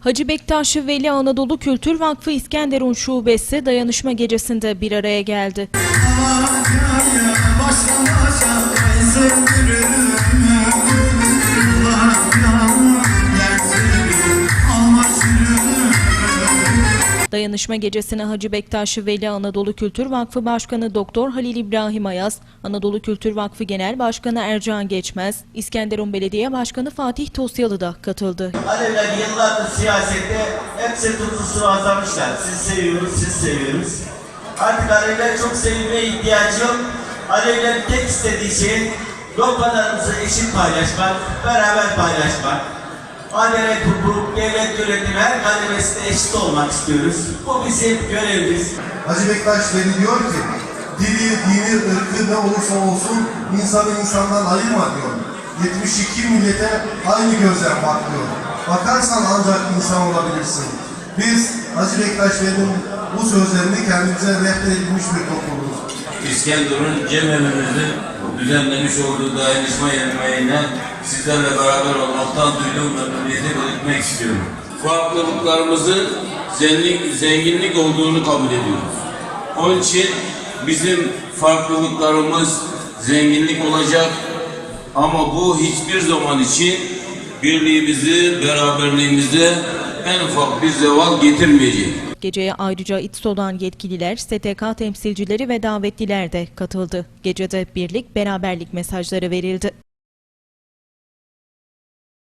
Hacı Bektaş Veli Anadolu Kültür Vakfı İskenderun Şubesi dayanışma gecesinde bir araya geldi. Dayanışma gecesine Hacı Bektaş Veli Anadolu Kültür Vakfı Başkanı Doktor Halil İbrahim Ayaz, Anadolu Kültür Vakfı Genel Başkanı Ercan Geçmez, İskenderun Belediye Başkanı Fatih Tosyalı da katıldı. Alevler yıllardır siyasette hepsi tutkusu azalmışlar. Siz seviyoruz, siz seviyoruz. Artık Alevler çok sevilmeye ihtiyacı yok. Alevlerin tek istediği şey lokmalarımızı eşit paylaşmak, beraber paylaşmak. Adalet, hukuk, yönetimi her kademesinde eşit olmak istiyoruz. Bu bizim görevimiz. Hacı Bektaş Veli diyor ki, dili, dini, ırkı ne olursa olsun insanı insandan ayırma diyor. 72 millete aynı gözle bak diyor. Bakarsan ancak insan olabilirsin. Biz Hacı Bektaş Veli'nin bu sözlerini kendimize rehber edilmiş bir topluluğuz. İskenderun Cemevimizin düzenlemiş olduğu dayanışma yemeğine sizlerle beraber olmaktan duyduğum memnuniyeti belirtmek istiyorum. Farklılıklarımızın zenginlik, zenginlik olduğunu kabul ediyoruz. Onun için bizim farklılıklarımız zenginlik olacak ama bu hiçbir zaman için birliğimizi, beraberliğimizi en ufak bir zeval getirmeyecek. Geceye ayrıca İTSO'dan yetkililer, STK temsilcileri ve davetliler de katıldı. Gecede birlik, beraberlik mesajları verildi.